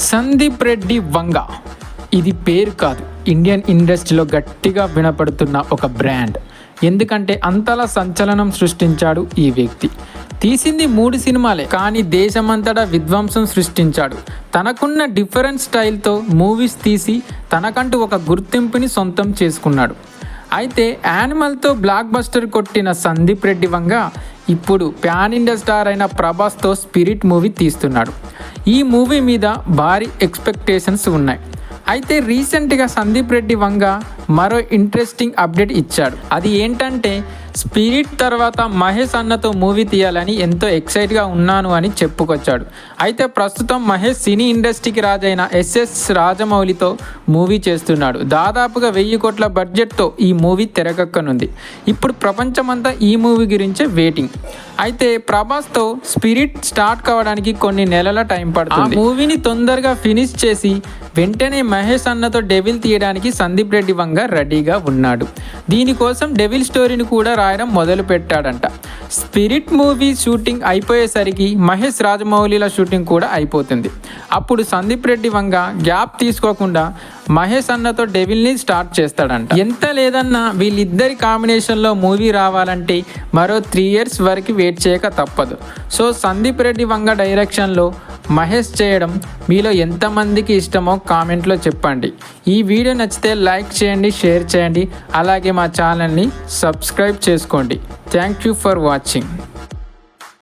సందీప్ రెడ్డి వంగ. ఇది పేరు కాదు. ఇండియన్ ఇండస్ట్రీలో గట్టిగా వినపడుతున్న ఒక బ్రాండ్. ఎందుకంటే అంతలా సంచలనం సృష్టించాడు ఈ వ్యక్తి. తీసింది మూడు సినిమాలే కానీ దేశమంతటా విధ్వంసం సృష్టించాడు. తనకున్న డిఫరెంట్ స్టైల్తో మూవీస్ తీసి తనకంటూ ఒక గుర్తింపుని సొంతం చేసుకున్నాడు. అయితే యానిమల్తో బ్లాక్ బస్టర్ కొట్టిన సందీప్ రెడ్డి వంగ ఇప్పుడు ప్యాన్ ఇండియా స్టార్ అయిన ప్రభాస్తో స్పిరిట్ మూవీ తీస్తున్నాడు. ఈ మూవీ మీద భారీ ఎక్స్పెక్టేషన్స్ ఉన్నాయి. అయితే రీసెంట్గా సందీప్ రెడ్డి వంగ మరో ఇంట్రెస్టింగ్ అప్డేట్ ఇచ్చాడు. అది ఏంటంటే స్పిరిట్ తర్వాత మహేష్ అన్నతో మూవీ తీయాలని ఎంతో ఎక్సైట్గా ఉన్నాను అని చెప్పుకొచ్చాడు. అయితే ప్రస్తుతం మహేష్ సినీ ఇండస్ట్రీకి రాజైన ఎస్ఎస్ రాజమౌళితో మూవీ చేస్తున్నాడు. దాదాపుగా వెయ్యి కోట్ల బడ్జెట్తో ఈ మూవీ తెరకెక్కనుంది. ఇప్పుడు ప్రపంచమంతా ఈ మూవీ గురించే వెయిటింగ్. అయితే ప్రభాస్తో స్పిరిట్ స్టార్ట్ కావడానికి కొన్ని నెలల టైం పడుతుంది. మూవీని తొందరగా ఫినిష్ చేసి వెంటనే మహేష్ అన్నతో డెవిల్ తీయడానికి సందీప్ రెడ్డి వంగ రెడీగా ఉన్నాడు. దీనికోసం డెవిల్ స్టోరీని కూడా రాయడం మొదలు పెట్టాడంట స్పిరిట్ మూవీ షూటింగ్ అయిపోయేసరికి మహేష్ రాజమౌళిల షూటింగ్ కూడా అయిపోతుంది. అప్పుడు సందీప్ రెడ్డి వంగ గ్యాప్ తీసుకోకుండా మహేష్ అన్నతో డెవిల్ని స్టార్ట్ చేస్తాడంట. ఎంత లేదన్నా వీళ్ళిద్దరి కాంబినేషన్లో మూవీ రావాలంటే మరో త్రీ ఇయర్స్ వరకు వెయిట్ చేయక తప్పదు. సో సందీప్ రెడ్డి వంగ డైరెక్షన్లో మహేష్ చేయడం మీలో ఎంతమందికి ఇష్టమో కామెంట్లో చెప్పండి. ఈ వీడియో నచ్చితే లైక్ చేయండి షేర్ చేయండి అలాగే మా ఛానల్ని సబ్స్క్రైబ్ చేసుకోండి. Thank you for watching.